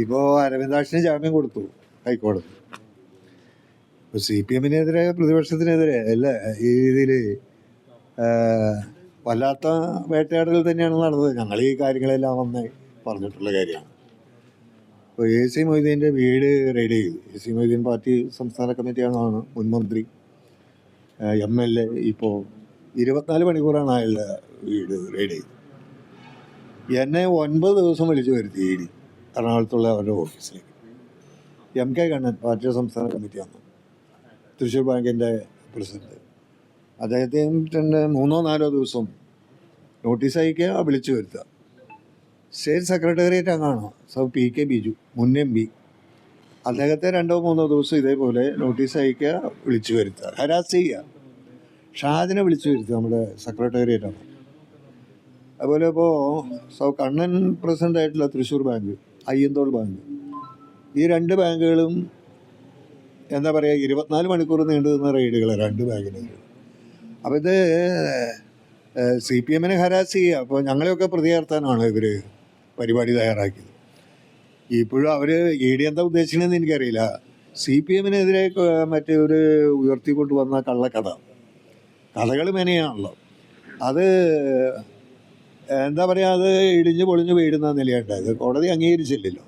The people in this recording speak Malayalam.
ഇപ്പോൾ അരവിന്ദാക്ഷന് ജാമ്യം കൊടുത്തു ഹൈക്കോടതി. ഇപ്പോൾ സി പി എമ്മിനെതിരെ പ്രതിപക്ഷത്തിനെതിരെ അല്ല ഈ രീതിയിൽ വല്ലാത്ത വേട്ടയാടൽ തന്നെയാണ് നടന്നത്. ഞങ്ങൾ ഈ കാര്യങ്ങളെല്ലാം വന്ന് പറഞ്ഞിട്ടുള്ള കാര്യമാണ്. ഇപ്പോൾ എ സി മൊയ്തീന്റെ വീട് റെയ്ഡ് ചെയ്തു. എ സി മൊയ്തീൻ പാർട്ടി സംസ്ഥാന കമ്മിറ്റി ആണെന്നാണ് മുൻ മന്ത്രി എം എൽ എ ഇപ്പോൾ ഇരുപത്തിനാല് മണിക്കൂറാണ് അയാളുടെ വീട് റെയ്ഡ് ചെയ്തത്. എന്നെ ഒൻപത് ദിവസം വിളിച്ചു വരുത്തി ഇ എറണാകുളത്തുള്ള അവരുടെ ഓഫീസിലേക്ക്. എം കെ കണ്ണൻ പാർട്ടി സംസ്ഥാന കമ്മിറ്റി അംഗം തൃശ്ശൂർ ബാങ്കിന്റെ പ്രസിഡന്റ്. അദ്ദേഹത്തിന് മൂന്നോ നാലോ ദിവസം നോട്ടീസ് അയക്കുക വിളിച്ചു വരുത്തുക. സ്റ്റേറ്റ് സെക്രട്ടേറിയറ്റ് അങ്ങാണോ? സൗ പി കെ ബിജു മുൻ എം പി. അദ്ദേഹത്തെ രണ്ടോ മൂന്നോ ദിവസം ഇതേപോലെ നോട്ടീസ് അയക്കുക വിളിച്ചു വരുത്തുക. ഹരാസ് ചെയ്യുക. ഷാദിനെ വിളിച്ചു വരുത്തുക നമ്മുടെ സെക്രട്ടേറിയറ്റ് അംഗം അതുപോലെ ഇപ്പോൾ സൗ കണ്ണൻ പ്രസിഡന്റ് ആയിട്ടുള്ള തൃശ്ശൂർ ബാങ്ക് അയ്യന്തോൾ ബാങ്ക്. ഈ രണ്ട് ബാങ്കുകളും എന്താ പറയുക ഇരുപത്തിനാല് മണിക്കൂർ നീണ്ടു നിന്ന റെയ്ഡുകൾ രണ്ട് ബാങ്കിനെയും അപ്പോൾ ഇത് സി പി എമ്മിനെ ഹരാസ് ചെയ്യുക. അപ്പോൾ ഞങ്ങളെയൊക്കെ പ്രതികർത്താനാണ് ഇവർ പരിപാടി തയ്യാറാക്കിയത്. ഇപ്പോഴും അവർ ഇ ഡി എന്താ ഉദ്ദേശിക്കണമെന്ന് എനിക്കറിയില്ല. സി പി എമ്മിനെതിരെ മറ്റേ ഒരു ഉയർത്തിക്കൊണ്ട് വന്ന കള്ളക്കഥ. കഥകൾ മെനയാണല്ലോ. അത് എന്താ പറയുക അത് ഇടിഞ്ഞു പൊളിഞ്ഞു വീഴുന്ന നിലയുണ്ടായത് കോടതി അംഗീകരിച്ചില്ലല്ലോ.